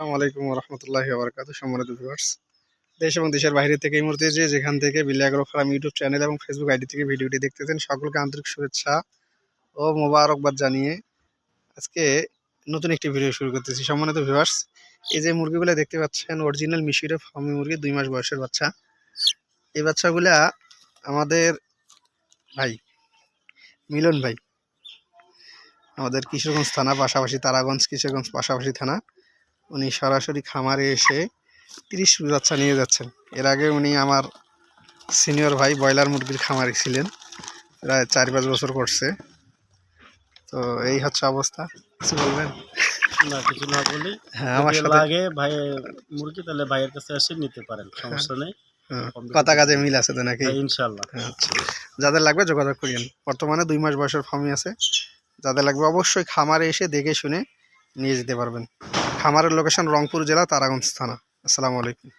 আসসালামু আলাইকুম রহমতুল্লাহ বরকাত সম্মানিত ভিউয়ার্স দেশ এবং দেশের বাইরে থেকে এই মুহূর্তে যে যেখান থেকে বিলিয়াগ্রো ফার্ম ইউটিউব চ্যানেল এবং ফেসবুক আইডি থেকে ভিডিওটি দেখতেছেন, সকলকে আন্তরিক শুভেচ্ছা ও মোবারকবাদ জানিয়ে আজকে নতুন একটি ভিডিও শুরু করতেছি। সম্মানিত ভিউয়ার্স এই যে মুরগিগুলো দেখতে পাচ্ছেন অরিজিনাল মিশিরে ফার্মি মুরগি, দুই মাস বয়সের বাচ্চা। এই বাচ্চাগুলা আমাদের ভাই, মিলন ভাই, আমাদের কিশোরগঞ্জ থানা, পাশাপাশি তারাগঞ্জ, কিশোরগঞ্জ, পাশাপাশি থানা। উনি সরাসরি খামারে এসে তিরিশ বাচ্চা নিয়ে যাচ্ছেন। এর আগে উনি আমার সিনিয়র ভাই ব্রয়লার মুরগির খামারে ছিলেন প্রায় চার পাঁচ বছর করছে। তো এই হচ্ছে অবস্থা কিছু বলবেন? না কিছু না বলি। হ্যাঁ আমার সাথে লাগে ভাই মুরগি তাহলে ভাইয়ের কাছে এসে নিতে পারেন সমস্যা নেই। হ্যাঁ, কথা কাজে মিল আছে তো নাকি? হ্যাঁ, ইনশাল্লাহ আচ্ছা। যাদের লাগবে যোগাযোগ করিয়েন। বর্তমানে দুই মাস বয়সের ফার্মি আছে। যাদের লাগবে অবশ্যই খামারে এসে দেখে শুনে নিয়ে যেতে পারবেন। খামারের লোকেশন রংপুর জেলা তারাগঞ্জ থানা। আসসালামু আলাইকুম।